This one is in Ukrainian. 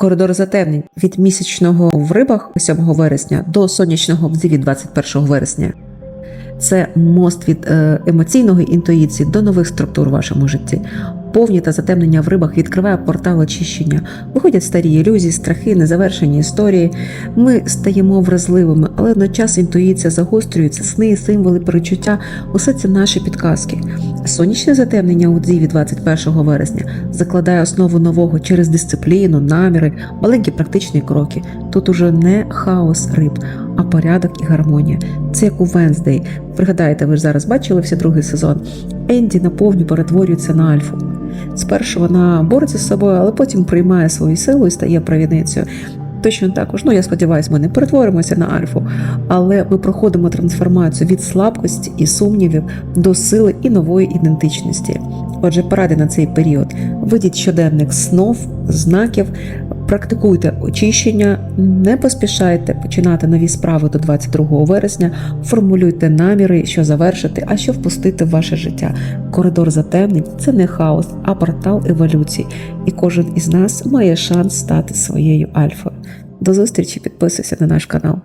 Коридор затемнень від місячного в рибах 7 вересня до сонячного в Диві 21 вересня. Це мост від е, емоційної інтуїції до нових структур в вашому житті. Повні та затемнення в рибах відкриває портал очищення. Виходять старі ілюзії, страхи, незавершені історії. Ми стаємо вразливими, але одночас інтуїція загострюється, сни, символи, перечуття усе це наші підказки. Сонячне затемнення у Діві 21 вересня закладає основу нового через дисципліну, наміри, маленькі практичні кроки. Тут уже не хаос риб, а порядок і гармонія. Це як у Венздей. Пригадаєте, ви ж зараз бачили всі другий сезон. Енді наповню перетворюється на альфу. Спершу вона бореться з собою, але потім приймає свою силу і стає провідницею. Точно також, ну я сподіваюся, ми не перетворимося на альфу, але ми проходимо трансформацію від слабкості і сумнівів до сили і нової ідентичності. Отже, поради на цей період. Видіть щоденник снов, знаків, практикуйте очищення, не поспішайте починати нові справи до 22 вересня, формулюйте наміри, що завершити, а що впустити в ваше життя. Коридор затемнень це не хаос, а портал еволюції. І кожен із нас має шанс стати своєю альфою. До зустрічі, підписуйся на наш канал.